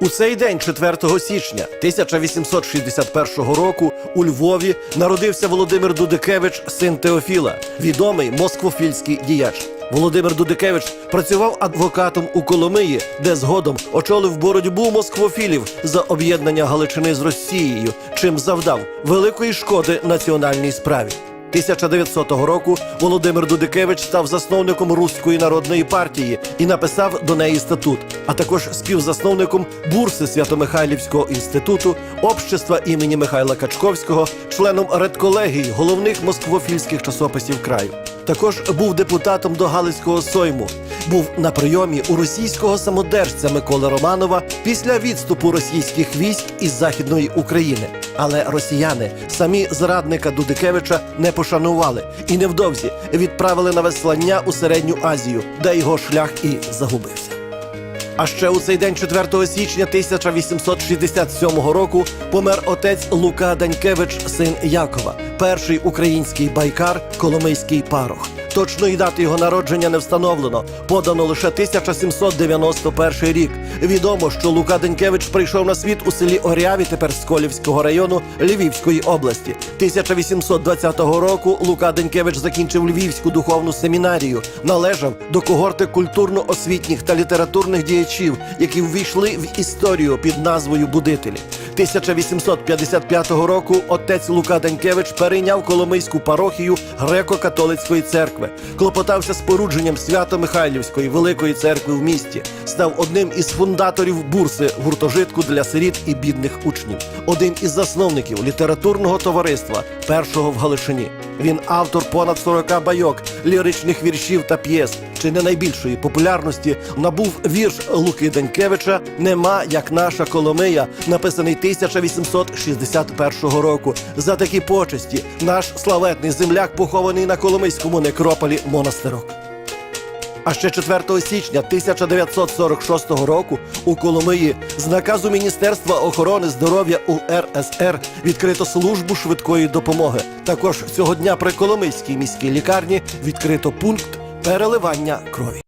У цей день, 4 січня 1861 року, у Львові народився Володимир Дудикевич, син Теофіла, відомий москвофільський діяч. Володимир Дудикевич працював адвокатом у Коломиї, де згодом очолив боротьбу москвофілів за об'єднання Галичини з Росією, чим завдав великої шкоди національній справі. 1900 року Володимир Дудикевич став засновником Руської народної партії і написав до неї статут, а також співзасновником бурси Свято-Михайлівського інституту, общества імені Михайла Качковського, членом редколегії головних москвофільських часописів краю. Також був депутатом до Галицького сойму. Був на прийомі у російського самодержця Миколи Романова після відступу російських військ із західної України. Але росіяни самі зрадника Дудикевича не пошанували і невдовзі відправили на веслання у середню Азію, де його шлях і загубився. А ще у цей день, 4 січня 1867 року, помер отець Лука Данькевич, син Якова, перший український байкар, коломийський парох. Точної дати його народження не встановлено. Подано лише 1791 рік. Відомо, що Лука Денькевич прийшов на світ у селі Оряві, тепер Сколівського району Львівської області. 1820 року Лука Денькевич закінчив Львівську духовну семінарію, належав до когорти культурно-освітніх та літературних діячів, які ввійшли в історію під назвою Будителі. 1855 року отець Лука Денькевич перейняв Коломийську парохію греко-католицької церкви, клопотався спорудженням Свято-Михайлівської великої церкви в місті, став одним із фундаторів бурси гуртожитку для сиріт і бідних учнів, один із засновників літературного товариства, першого в Галичині. Він автор понад 40 байок, ліричних віршів та п'єс. Чи не найбільшої популярності набув вірш Луки Денькевича Нема як наша Коломия, написаний 1861 року. За такі почесті наш славетний земляк похований на Коломийському некрополі монастирок. А ще 4 січня 1946 року у Коломиї з наказу Міністерства охорони здоров'я УРСР відкрито службу швидкої допомоги. Також цього дня при Коломийській міській лікарні відкрито пункт переливання крові.